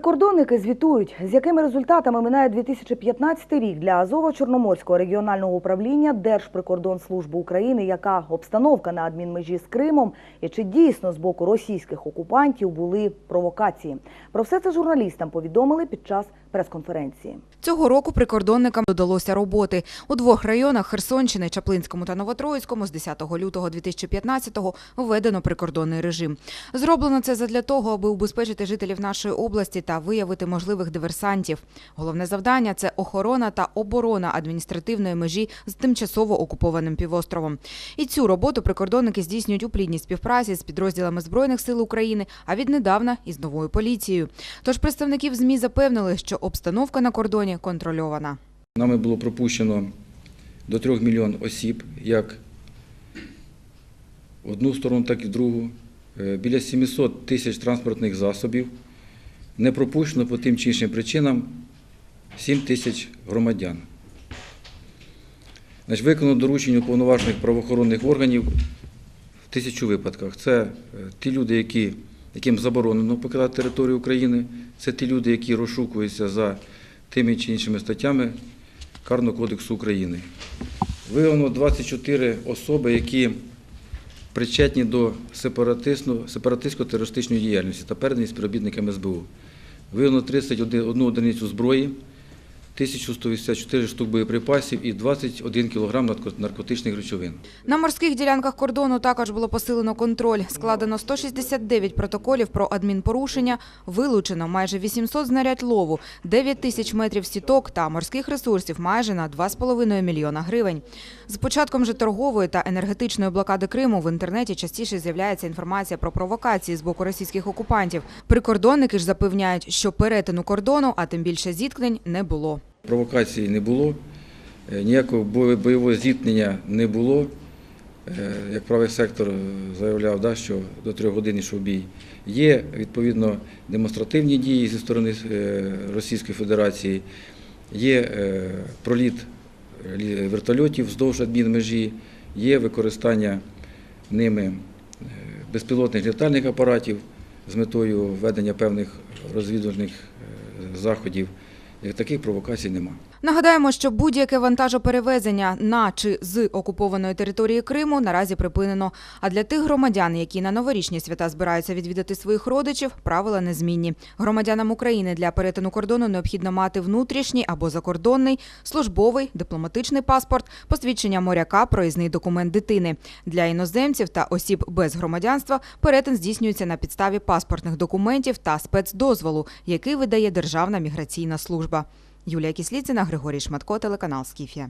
Прикордонники звітують, з якими результатами минає 2015 рік для Азово-Чорноморського регіонального управління Держприкордонслужби України, яка обстановка на адмінмежі з Кримом і чи дійсно з боку російських окупантів були провокації. Про все це журналістам повідомили під час прес-конференції. Цього року прикордонникам додалося роботи. У двох районах Херсонщини, Чаплинському та Новотроїцькому з 10 лютого 2015-го введено прикордонний режим. Зроблено це задля того, аби убезпечити жителів нашої області та виявити можливих диверсантів. Головне завдання це охорона та оборона адміністративної межі з тимчасово окупованим півостровом. І цю роботу прикордонники здійснюють у плідній співпраці з підрозділами збройних сил України, а віднедавна із новою поліцією. Тож представників змі запевнили, що обстановка на кордоні контрольована. Нами було пропущено до 3 мільйон осіб, як одну сторону, так і другу. Е, Біля 700 тисяч транспортних засобів. Не пропущено по тим чи іншим причинам 7 тисяч громадян. Значить, виконано доручення уповноважених правоохоронних органів в тисячу випадках. Це е, ті люди, які, яким заборонено покидати територію України, це ті люди, які розшукуються за тими чи іншими статтями Карного кодексу України. Виявлено 24 особи, які причетні до сепаратистсько-терористичної діяльності та передані співробітникам СБУ. Виявлено 31 одиницю зброї, 1184 штук боєприпасів і 21 кг наркотичних речовин. На морських ділянках кордону також було посилено контроль. Складено 169 протоколів про адмінпорушення, вилучено майже 800 знарядь лову, 9 тисяч метрів сіток та морських ресурсів майже на 2,5 мільйона гривень. З початком же торгової та енергетичної блокади Криму в інтернеті частіше з'являється інформація про провокації з боку російських окупантів. Прикордонники ж запевняють, що перетину кордону, а тим більше зіткнень, не було. Провокації не було, е, ніякого бойового зіткнення не було. Е, Як правий сектор е, заявляв, що до трьох годин йшов бій. Є відповідно демонстративні дії зі сторони Російської Федерації, є проліт вертольотів вздовж адмінмежі, є використання ними безпілотних літальних апаратів з метою ведення певних розвідувальних заходів. Як Таких провокацій немає. Нагадаємо, що будь-яке вантажоперевезення на чи з окупованої території Криму наразі припинено. А для тих громадян, які на новорічні свята збираються відвідати своїх родичів, правила незмінні. Громадянам України для перетину кордону необхідно мати внутрішній або закордонний, службовий, дипломатичний паспорт, посвідчення моряка, проїзний документ дитини. Для іноземців та осіб без громадянства перетин здійснюється на підставі паспортних документів та спецдозволу, який видає Державна міграційна служба. Юлія Кісліцина, Григорій Шматко, телеканал Скіфія.